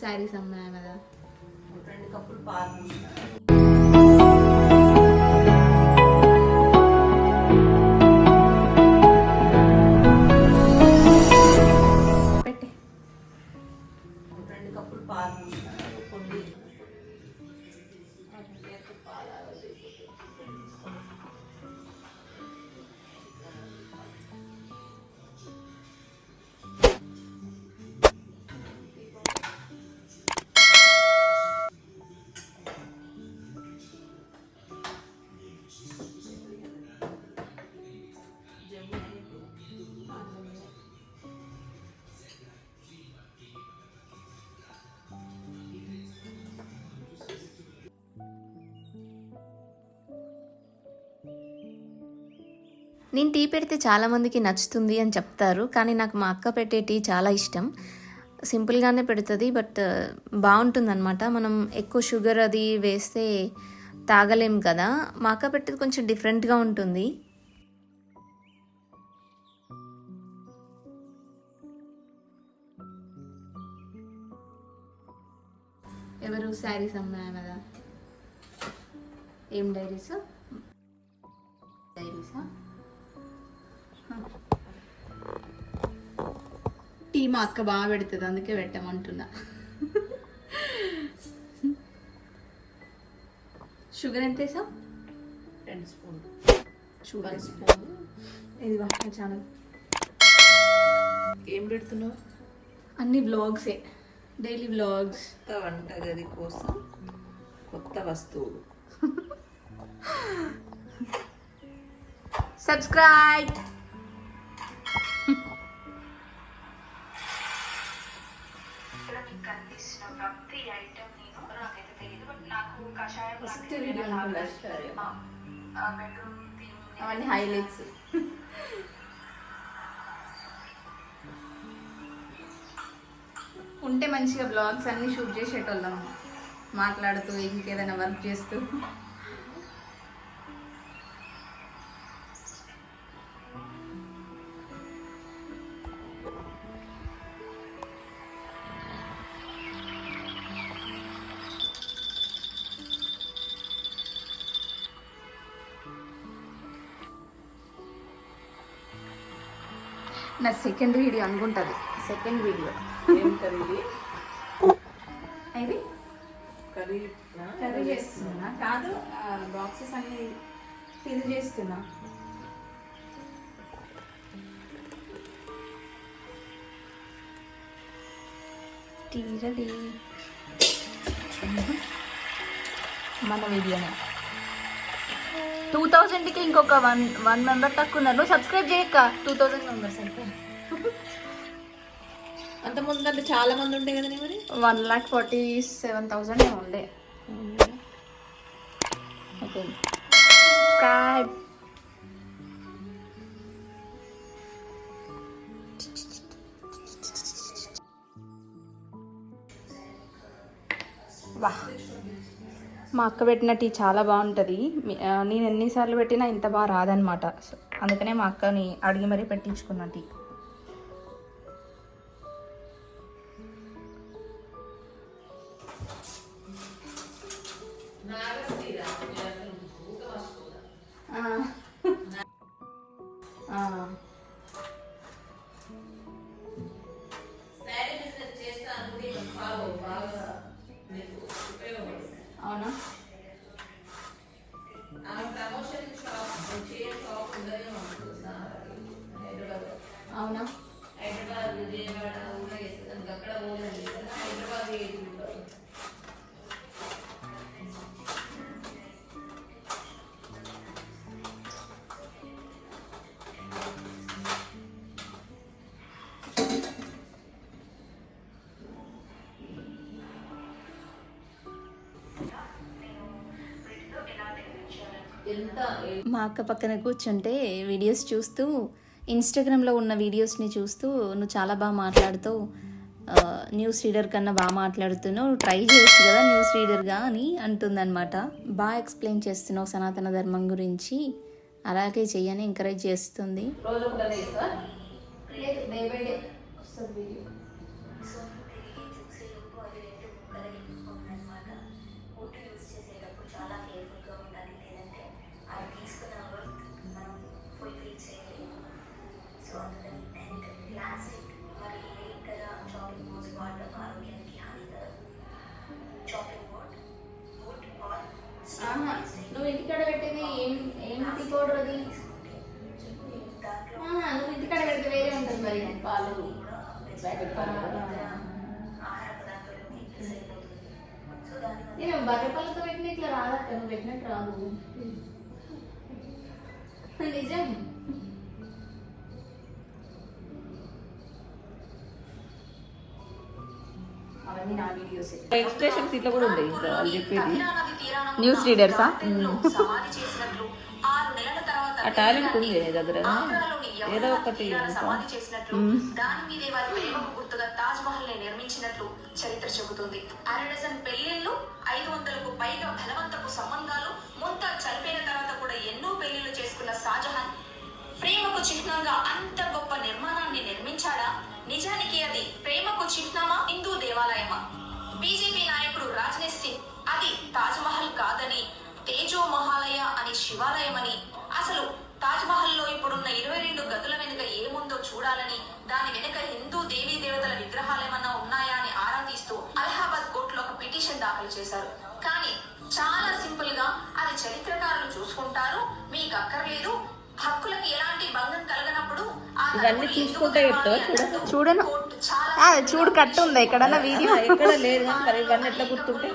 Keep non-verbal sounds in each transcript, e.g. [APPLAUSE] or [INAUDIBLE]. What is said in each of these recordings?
శారీస్ అమ్మాయి కదా. రెండు కప్పులు పాలు పెట్టే. రెండు కప్పులు పాలు నేను టీ పెడితే చాలామందికి నచ్చుతుంది అని చెప్తారు కానీ నాకు మా అక్క పెట్టే టీ చాలా ఇష్టం. సింపుల్గానే పెడుతుంది బట్ బాగుంటుంది అనమాట మనం ఎక్కువ షుగర్ అది వేస్తే తాగలేం కదా. మా అక్క పెట్టేది కొంచెం డిఫరెంట్గా ఉంటుంది. ఎవరు? శారీస్ అమ్మాయి కదా ఏం డైరీస్? డైరీసా? టీ మా అక్క బాగా పెడుతుంది అందుకే పెట్టమంటున్నా. షుగర్ ఎంత వేసావు? రెండు స్పూన్లు. షుగర్. స్పూన్ ఇది ఛానల్. ఏం పెడుతున్నావు? అన్ని వ్లాగ్సే డైలీ వ్లాగ్స్. కొత్త వంటగది కోసం కొత్త వస్తువులు. [LAUGHS] సబ్స్క్రైబ్. అవన్నీ హైలైట్స్ ఉంటే మంచిగా బ్లాగ్స్ అన్ని షూట్ చేసేటోళ్ళం. మాట్లాడుతూ ఇంకేదైనా వర్క్ చేస్తూ. సెకండ్ వీడియో అనుకుంటుంది. సెకండ్ వీడియో ఇది? కర్రీ కర్రీ చేస్తున్నా. కాదు బాక్సెస్ అన్ని ఫిల్ చేస్తున్నా. రెడీ మన వీడియోనే. టూ థౌజండ్కి ఇంకొక వన్ వన్ మెంబర్ తక్కువ ఉన్నారు. సబ్స్క్రైబ్ చేయక్క. టూ థౌజండ్ మెంబర్స్ అయితే అంత ముందు అంటే చాలా మంది ఉండే కదా మరి? One lakh forty seven thousand ఉండే. ఓకే. సబ్స్క్రైబ్ వా. మా అక్క పెట్టిన టీ చాలా బాగుంటుంది. నేను ఎన్నిసార్లు పెట్టినా ఇంత బాగా రాదనమాట సో అందుకనే మా అక్కని అడిగి మరీ పెట్టించుకున్న టీ. ఆ. మా అక్క పక్కన కూర్చుంటే వీడియోస్ చూస్తూ ఇన్స్టాగ్రామ్లో ఉన్న వీడియోస్ని చూస్తూ నువ్వు చాలా బాగా మాట్లాడుతావు. న్యూస్ రీడర్ కన్నా బాగా మాట్లాడుతున్నావు. ట్రై చేయొచ్చు కదా న్యూస్ రీడర్గా అని అంటుందన్నమాట. బాగా ఎక్స్ప్లెయిన్ చేస్తున్నావు సనాతన ధర్మం గురించి. అలాగే చెయ్యని ఎంకరేజ్ చేస్తుంది. రోజు డే బై డే నువ్వు ఇంటికాడ పెట్టేది ఏం ఏంటి పౌడర్ అది? నువ్వు ఇంటికాడ పెడితే వేరే ఉంటుంది మరి. పాలు. ప్యాకెట్ పాలు కదా. నేను బర్రెపల్లతో పెట్టిన ఇట్లా రాదక్క నువ్వు పెట్టినట్టు రాదు. నిజం. అవన్నీ నా వీడియోస్. ఎక్స్ప్రెషన్స్ ఇట్లా కూడా ఉంటాయి ఇంకా చెప్పేది. న్యూస్ రీడర్సా ఆ? టాలెంట్ ఉంది దగ్గర. ఏదో ఒకటి సమాధి చేసినట్లు దాని మీదే వారి ప్రేమకు గుర్తుగా తాజ్ మహల్ని నిర్మించినట్లు చరిత్ర చెబుతుంది. అర డజన్ పెళ్ళిళ్ళు ఐదు వందలకు పైగా ధనవంతపు సంబంధాలు ముంతా చనిపోయిన తర్వాత కూడా ఎన్నో పెళ్ళిళ్ళు చేసుకున్న షాజహాన్ ప్రేమకు చిహ్నంగా అంత గొప్ప నిర్మాణాన్ని నిర్మించాడా? నిజానికి అది ప్రేమకు చిహ్నమా? హిందూ దేవాలయమా? బీజేపీ నాయకుడు రాజ్నాథ్ సింగ్ అది తాజ్ మహల్ కాదని తేజో మహాలయ అని శివాలయమని అసలు తాజ్ మహల్లో ఇప్పుడున్న ఇరవై రెండు గదుల వెనుక ఏముందో చూడాలని దాని వెనుక హిందూ దేవీ దేవతల విగ్రహాలు ఏమన్నా ఉన్నాయా అని ఆరా తీస్తూ అలహాబాద్ కోర్టులో ఒక దాఖలు చేశారు. కానీ చాలా సింపుల్గా అది చరిత్రకారులు చూసుకుంటారు. మీకు అక్కర్లేదు. హక్కులకి ఎలాంటి భంగం కలగనప్పుడు ఆ ఇవన్నీ చూసుకుంటే చెప్తావా? చూడను. చూడు కట్టు ఉందా ఎక్కడన్నా వీడియో? ఎక్కడ లేదు కానీ ఇవన్నీ ఎట్లా గుర్తుంటే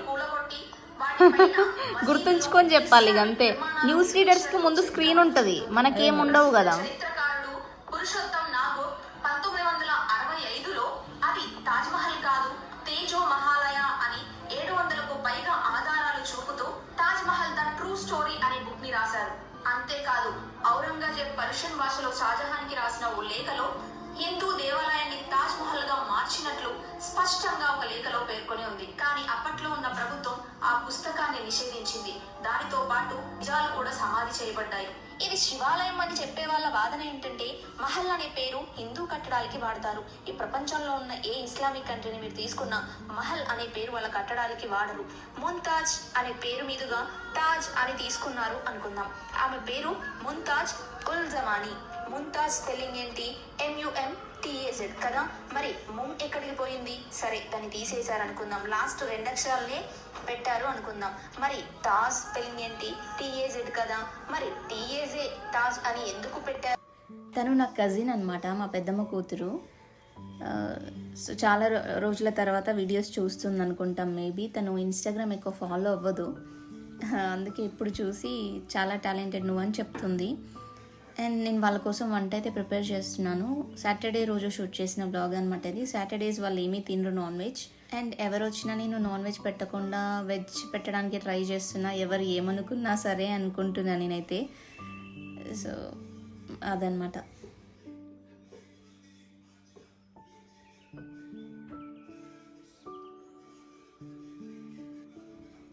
గుర్తుంచుకొని చెప్పాలి ఇక అంతే. న్యూస్ రీడర్స్కి ముందు స్క్రీన్ ఉంటది. మనకేం ఉండవు కదా. పేర్కొని ఉంది. కానీ అప్పట్లో ఉన్న ప్రభుత్వం ఆ పుస్తకాన్ని నిషేధించింది. దానితో పాటు నిజాలు కూడా సమాధి చేయబడ్డాయి. ఇది శివాలయం అని చెప్పే వాళ్ళ వాదన ఏంటంటే మహల్ అనే పేరు హిందూ కట్టడాలకి వాడతారు. ఈ ప్రపంచంలో ఉన్న ఏ ఇస్లామిక్ కంట్రీని మీరు తీసుకున్న మహల్ అనే పేరు వాళ్ళ కట్టడాలకి వాడరు. ముంతాజ్ అనే పేరు మీదుగా తాజ్ అని తీసుకున్నారు అనుకుందాం. ఆమె పేరు ముంతాజ్ ఉల్ జమానీ ముంతాజ్ స్పెల్లింగ్ ఏంటి? M U M T A Z కదా. మరి ముమ్ ఎక్కడికి పోయింది? సరే దాన్ని తీసేశారు అనుకుందాం లాస్ట్ రెండు అక్షరాలనే పెట్టారు అనుకుందాం. మరి తాజ్ స్పెల్లింగ్ ఏంటి? టీఏజెడ్ కదా. మరి టీఏజే తాజ్ అని ఎందుకు పెట్టారు? తను నా కజిన్ అనమాట మా పెద్దమ్మ కూతురు. సో చాలా రో- రోజుల తర్వాత వీడియోస్ చూస్తుంది అనుకుంటాం మేబీ. తను ఇన్స్టాగ్రామ్ ఎక్కువ ఫాలో అవ్వదు. అందుకే ఇప్పుడు చూసి చాలా టాలెంటెడ్ నువ్వు అని చెప్తుంది. అండ్ నేను వాళ్ళ కోసం వంట అయితే ప్రిపేర్ చేస్తున్నాను. సాటర్డే రోజు షూట్ చేసిన బ్లాగ్ అనమాట ఇది. సాటర్డేస్ వాళ్ళు ఏమీ తినరు నాన్ వెజ్. అండ్ ఎవరు వచ్చినా నేను నాన్ వెజ్ పెట్టకుండా వెజ్ పెట్టడానికి ట్రై చేస్తున్నా. ఎవరు ఏమనుకున్నా సరే అనుకుంటున్నా నేనైతే. సో అదనమాట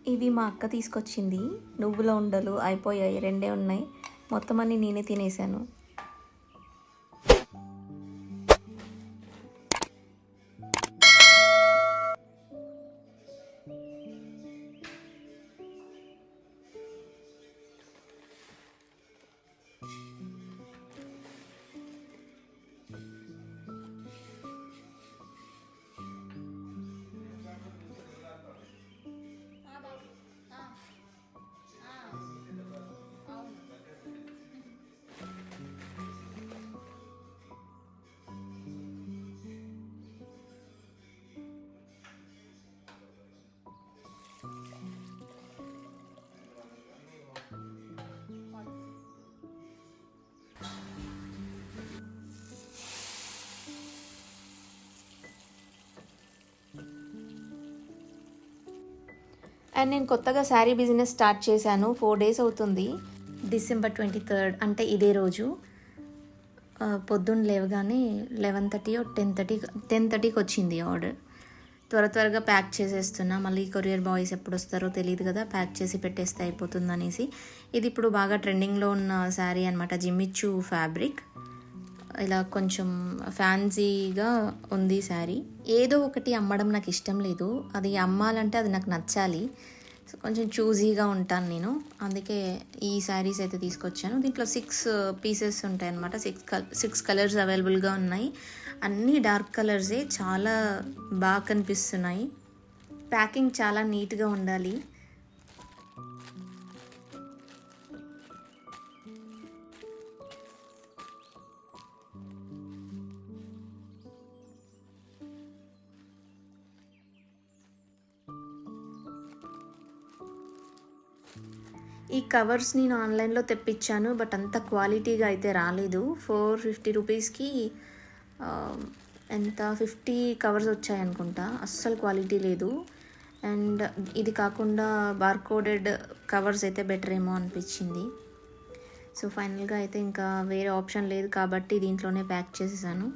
ఇవి మా అక్క తీసుకొచ్చింది. నువ్వుల ఉండలు అయిపోయాయి. రెండే ఉన్నాయి. మొత్తం అన్ని నేనే తినేసాను అండ్ నేను కొత్తగా శారీ బిజినెస్ స్టార్ట్ చేశాను. ఫోర్ డేస్ అవుతుంది. డిసెంబర్ ట్వంటీ థర్డ్ అంటే ఇదే రోజు. పొద్దున్న లేవగానే eleven thirty ten thirty ten థర్టీకి వచ్చింది ఆర్డర్ త్వర త్వరగా ప్యాక్ చేసేస్తున్నా. మళ్ళీ కొరియర్ బాయ్స్ ఎప్పుడు వస్తారో తెలియదు కదా ప్యాక్ చేసి పెట్టేస్తే అయిపోతుంది అనేసి ఇది ఇప్పుడు బాగా ట్రెండింగ్లో ఉన్న శారీ అనమాట జిమ్మిచ్చు ఫ్యాబ్రిక్ ఇలా కొంచెం ఫ్యాన్సీగా ఉంది శారీ. ఏదో ఒకటి అమ్మడం నాకు ఇష్టం లేదు. అది అమ్మాలంటే అది నాకు నచ్చాలి. సో కొంచెం చూజీగా ఉంటాను నేను. అందుకే ఈ శారీస్ అయితే తీసుకొచ్చాను. దీంట్లో సిక్స్ పీసెస్ ఉంటాయి అనమాట సిక్స్ కల్ సిక్స్ కలర్స్ అవైలబుల్గా ఉన్నాయి. అన్నీ డార్క్ కలర్సే. చాలా బాగా కనిపిస్తున్నాయి. ప్యాకింగ్ చాలా నీట్గా ఉండాలి. ఈ కవర్స్ నేను ఆన్లైన్లో తెప్పించాను బట్ అంత క్వాలిటీగా అయితే రాలేదు. ఫోర్ ఫిఫ్టీ రూపీస్కి ఎంత? ఫిఫ్టీ కవర్స్ వచ్చాయి అనుకుంటా అస్సలు క్వాలిటీ లేదు. అండ్ ఇది కాకుండా బార్కోడెడ్ కవర్స్ అయితే బెటర్ ఏమో అనిపించింది. సో ఫైనల్గా అయితే ఇంకా వేరే ఆప్షన్ లేదు కాబట్టి దీంట్లోనే ప్యాక్ చేసేసాను.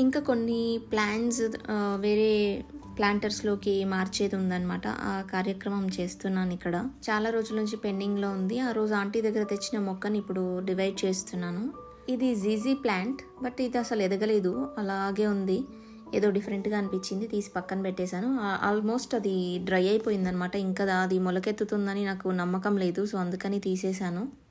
ఇంకా కొన్ని ప్లాన్స్ వేరే ప్లాంటర్స్లోకి మార్చేది ఉందన్నమాట ఆ కార్యక్రమం చేస్తున్నాను ఇక్కడ. చాలా రోజుల నుంచి పెండింగ్లో ఉంది. ఆ రోజు ఆంటీ దగ్గర తెచ్చిన మొక్కని ఇప్పుడు డివైడ్ చేస్తున్నాను. ఇది జీజీ ప్లాంట్ బట్ ఇది అసలు ఎదగలేదు. అలాగే ఉంది. ఏదో డిఫరెంట్గా అనిపించింది. తీసి పక్కన పెట్టేశాను. ఆల్మోస్ట్ అది డ్రై అయిపోయిందనమాట ఇంకా అది మొలకెత్తుతుందని నాకు నమ్మకం లేదు. సో అందుకని తీసేశాను.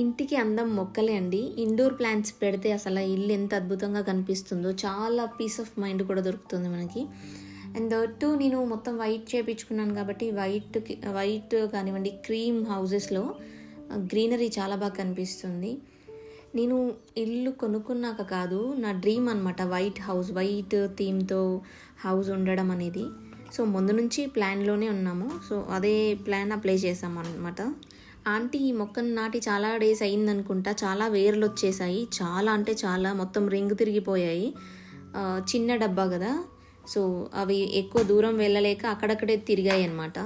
ఇంటికి అందం మొక్కలే అండి. ఇండోర్ ప్లాంట్స్ పెడితే అసలు ఇల్లు ఎంత అద్భుతంగా కనిపిస్తుందో చాలా పీస్ ఆఫ్ మైండ్ కూడా దొరుకుతుంది మనకి. అండ్ టూ నేను మొత్తం వైట్ చేయించుకున్నాను కాబట్టి వైట్ వైట్ కానివ్వండి క్రీమ్ హౌజెస్లో గ్రీనరీ చాలా బాగా కనిపిస్తుంది. నేను ఇల్లు కొనుక్కున్నాక కాదు నా డ్రీమ్ అనమాట వైట్ హౌస్ వైట్ థీమ్తో హౌస్ ఉండడం అనేది. సో ముందు నుంచి ప్లాన్లోనే ఉన్నాము. సో అదే ప్లాన్ అప్లై చేసాం అనమాట ఆంటీ ఈ మొక్కను నాటి చాలా డేస్ అయిందనుకుంటా చాలా వేర్లు వచ్చేసాయి చాలా అంటే చాలా మొత్తం రింగ్ తిరిగిపోయాయి. చిన్న డబ్బా కదా. సో అవి ఎక్కువ దూరం వెళ్ళలేక అక్కడక్కడే తిరిగాయి అన్నమాట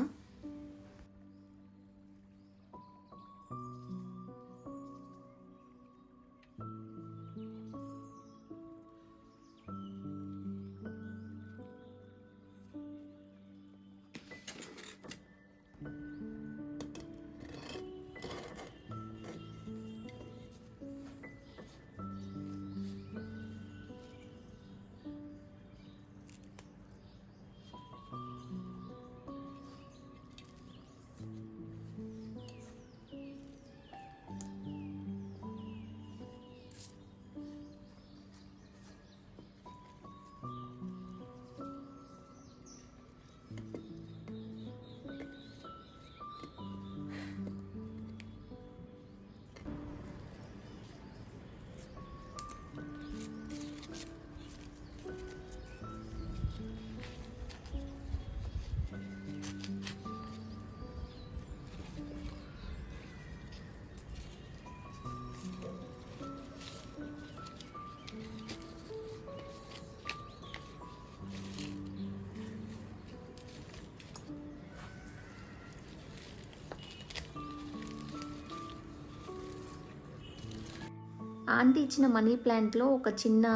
ఆంటీ ఇచ్చిన మనీ ప్లాంట్లో ఒక చిన్న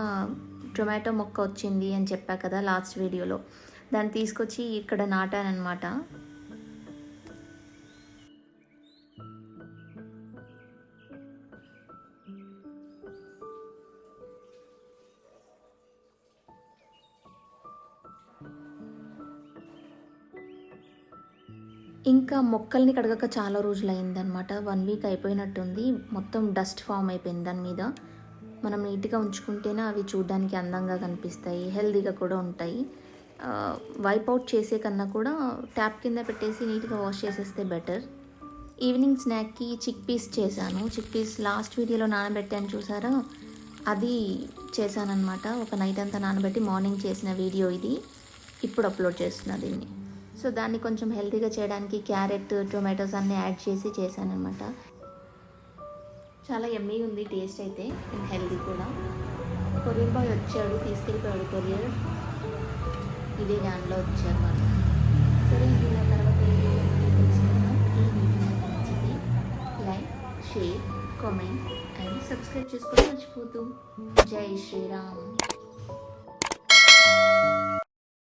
టొమాటో మొక్క వచ్చింది అని చెప్పా కదా లాస్ట్ వీడియోలో. దాన్ని తీసుకొచ్చి ఇక్కడ నాటాననమాట ఇంకా మొక్కల్ని కడగక చాలా రోజులు అయిందనమాట వన్ వీక్ అయిపోయినట్టుంది. మొత్తం డస్ట్ ఫామ్ అయిపోయింది దాని మీద. మనం నీట్గా ఉంచుకుంటేనే అవి చూడడానికి అందంగా కనిపిస్తాయి హెల్దీగా కూడా ఉంటాయి. వైప్ అవుట్ చేసే కన్నా కూడా ట్యాప్ కింద పెట్టేసి నీట్గా వాష్ చేసేస్తే బెటర్. ఈవినింగ్ స్నాక్కి చిక్ పీస్ చేశాను. చిక్ పీస్ లాస్ట్ వీడియోలో నానబెట్టాను చూసారా? అది చేశానన్నమాట. ఒక నైట్ అంతా నానబెట్టి మార్నింగ్ చేసిన వీడియో ఇది. ఇప్పుడు అప్లోడ్ చేస్తున్నా దీన్ని. సో దాన్ని కొంచెం హెల్తీగా చేయడానికి క్యారెట్ టొమాటోస్ అన్నీ యాడ్ చేసి చేశానమాట చాలా ఎమ్మీ ఉంది టేస్ట్ అయితే అండ్ హెల్తీ కూడా. కొరియర్ బాయ్ వచ్చాడు తీసుకెళ్ళిపోయాడు కొరియర్. ఇదే దానిలో వచ్చారు వాళ్ళు సరే ఇది నా తర్వాత ఈ వీడియో నచ్చితే like share comment and subscribe చేసుకోవడం మర్చిపోతూ జై శ్రీరామ్.